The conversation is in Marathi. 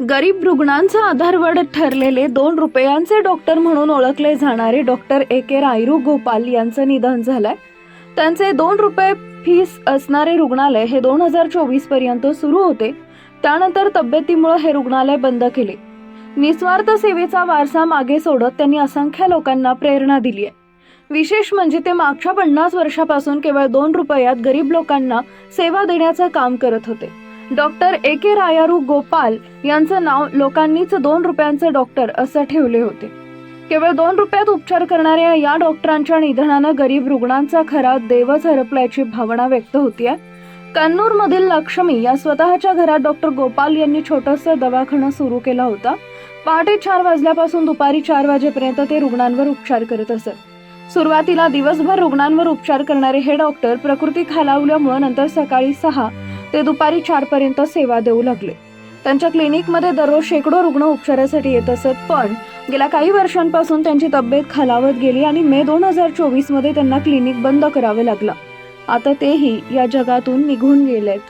गरीब रुग्णांचा आधारवड ठरलेले दोन रुपयांचे डॉक्टर म्हणून ओळखले जाणारे डॉक्टर ए के रायरू गोपाल यांचं निधन झालंय. त्यांचे दोन रुपये फीस असणारे रुग्णालय हे दोन हजार चोवीसपर्यंत सुरू होते. त्यानंतर तब्येतीमुळे हे रुग्णालय बंद केले. निस्वार्थ सेवेचा वारसा मागे सोडत त्यांनी असंख्य लोकांना प्रेरणा दिली आहे. विशेष म्हणजे ते मागच्या पन्नास वर्षापासून केवळ दोन रुपयात गरीब लोकांना सेवा देण्याचं काम करत होते. डॉक्टर ए के रायारू गोपाल यांचं नाव लोकांनीच दोन रुपयांचं डॉक्टर असं ठेवले होते. केवळ दोन रुपयात उपचार करणाऱ्या या डॉक्टरांच्या निधनानं गरीब रुग्णांचा खरा देवच हरपल्याची भावना व्यक्त होतीये. कन्नूर मधील लक्ष्मी या स्वतःच्या घरात डॉक्टर गोपाल यांनी छोटस दवाखाना सुरू केला होता. पहाटे चार वाजल्यापासून दुपारी चार वाजेपर्यंत ते रुग्णांवर उपचार करत असत. सुरुवातीला दिवसभर रुग्णांवर उपचार करणारे हे डॉक्टर प्रकृती खालावल्यामुळे नंतर सकाळी सहा ते दुपारी चारपर्यंत सेवा देऊ लागले. त्यांच्या क्लिनिकमध्ये दररोज शेकडो रुग्ण उपचारासाठी येत असत पण गेल्या काही वर्षांपासून त्यांची तब्येत खालावत गेली आणि मे दोन हजार चोवीसमध्ये त्यांना क्लिनिक बंद करावे लागलं. आता तेही या जगातून निघून गेलेत.